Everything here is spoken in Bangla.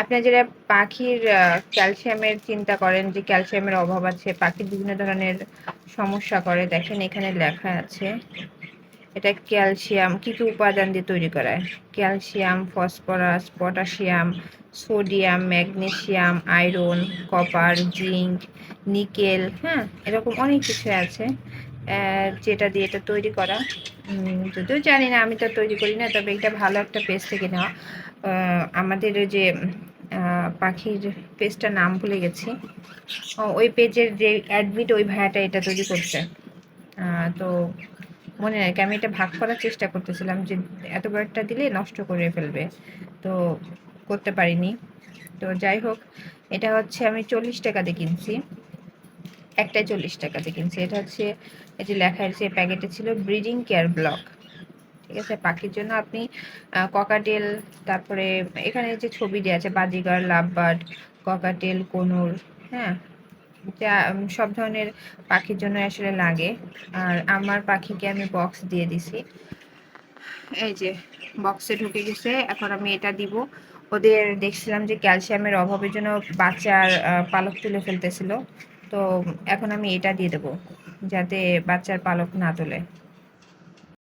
আপনারা যারা পাখির ক্যালসিয়ামের চিন্তা করেন যে ক্যালসিয়ামের অভাব আছে পাখির বিভিন্ন ধরনের সমস্যা করে, দেখেন এখানে লেখা আছে, এটা ক্যালসিয়াম কি কি উপাদান দিয়ে তৈরি করা। হয় calcium, phosphorus, potassium, sodium magnesium iron, copper zinc nickel হ্যাঁ এরকম অনেক কিছু আছে যেটা দিয়ে এটা তৈরি করা। যদিও জানি না আমি তো তৈরি করি না, তবে এটা ভালো একটা পেজ থেকে নেওয়া। আমাদের যে পাখির পেজটার নাম ভুলে গেছি। ওই পেজের যে অ্যাডমিট ওই ভাড়াটা এটা তৈরি করছে। তো মনে রাখি, আমি এটা ভাগ করার চেষ্টা করতেছিলাম যে এত বড়টা দিলে নষ্ট করে ফেলবে। তো করতে পারিনি। তো যাই হোক, এটা হচ্ছে আমি চল্লিশ টাকাতে কিনছি। একটাই চল্লিশ টাকাতে কিনছি। এটা হচ্ছে, এই যে লেখা আছে প্যাকেটে ছিল ব্রিডিং কেয়ার ব্লক। ঠিক আছে? পাখির জন্য আপনি ককাটেল তারপরে এখানে যে ছবি দেওয়া আছে, বাজিগার, লাভবার্ড ককাটেল কোনুর হ্যাঁ? যা সব ধরনের পাখির জন্য আসলে লাগে। আর আমার পাখিকে আমি বক্স দিয়ে দিছি। এই যে বক্সে ঢুকে গেছে। এখন আমি এটা দিব। ওদের দেখছিলাম যে ক্যালসিয়ামের অভাবের জন্য বাচ্চার পালক তুলে ফেলতেছিল। তো এখন আমি এটা দিয়ে দেবো, যাতে বাচ্চার পালক না তোলে।